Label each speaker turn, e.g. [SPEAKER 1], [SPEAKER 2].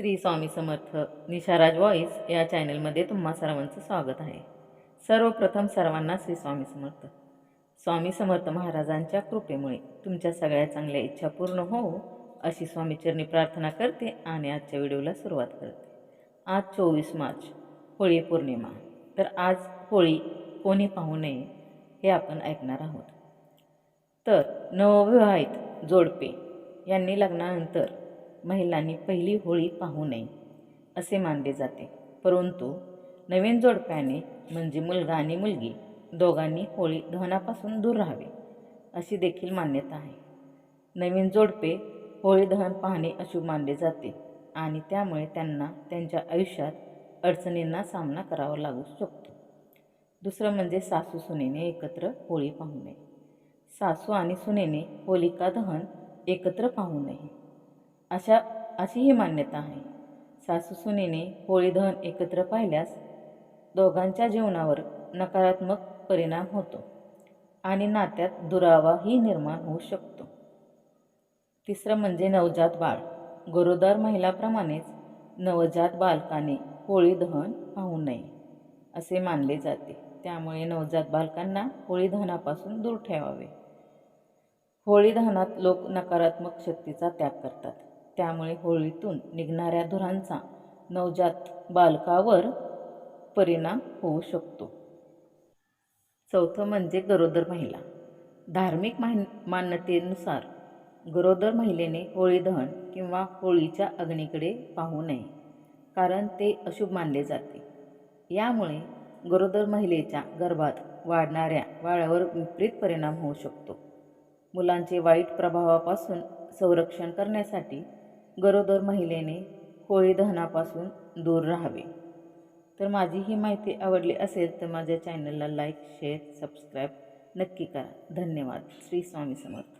[SPEAKER 1] Shri Swami Samarth निशाराज voice या चॅनलमध्ये तुम्हा सर्वांचं स्वागत आहे. सर्वप्रथम सर्वांना श्री स्वामी समर्थ. स्वामी समर्थ महाराजांच्या कृपेमुळे तुमच्या सगळ्या चांगल्या इच्छा पूर्ण हो अशी स्वामीचरणी प्रार्थना करते आणि आजच्या व्हिडिओला सुरुवात करते. आज चोवीस मार्च होळी पौर्णिमा. तर आज होळी कोणी पाहू नये हे आपण ऐकणार आहोत. तर नवविवाहित जोडपे यांनी लग्नानंतर महिलांनी पहिली होळी पाहू नये असे मानले जाते. परंतु नवीन जोडप्याने म्हणजे मुलगा आणि मुलगी दोघांनी होळी दहनापासून दूर राहावे अशी देखील मान्यता आहे. नवीन जोडपे होळी दहन पाहणे अशुभ मानले जाते आणि त्यामुळे त्यांना त्यांच्या आयुष्यात अडचणींना सामना करावा लागू शकतो. दुसरं म्हणजे सासू सुनेने एकत्र होळी पाहू नये. सासू आणि सुनेने होलिका दहन एकत्र पाहू नये. अशा अशी ही मान्यता आहे. सासू सुनेने होळी दहन एकत्र पाहिल्यास दोघांच्या जीवनावर नकारात्मक परिणाम होतो आणि नात्यात दुरावाही निर्माण होऊ शकतो. तिसरं म्हणजे नवजात बाळ. गरोदर महिलाप्रमाणेच नवजात बालकाने होळी दहन पाहू नये असे मानले जाते. त्यामुळे नवजात बालकांना होळी दहनापासून दूर ठेवावे. होळी दहनात लोक नकारात्मक शक्तीचा त्याग करतात. त्यामुळे होळीतून निघणाऱ्या धुरांचा नवजात बालकावर परिणाम होऊ शकतो. चौथं म्हणजे गरोदर महिला. धार्मिक मान मान्यतेनुसार गरोदर महिलेने होळी दहन किंवा होळीच्या अग्नीकडे पाहू नये कारण ते अशुभ मानले जाते. यामुळे गरोदर महिलेच्या गर्भात वाढणाऱ्या वाळ्यावर विपरीत परिणाम होऊ शकतो. मुलांचे वाईट प्रभावापासून संरक्षण करण्यासाठी गरोदर महिलेने होळी दहनापासून दूर राहावे. तर माझी ही माहिती आवडली असेल तर माझ्या चॅनलला लाईक शेअर सबस्क्राईब नक्की करा. धन्यवाद. श्री स्वामी समर्थ.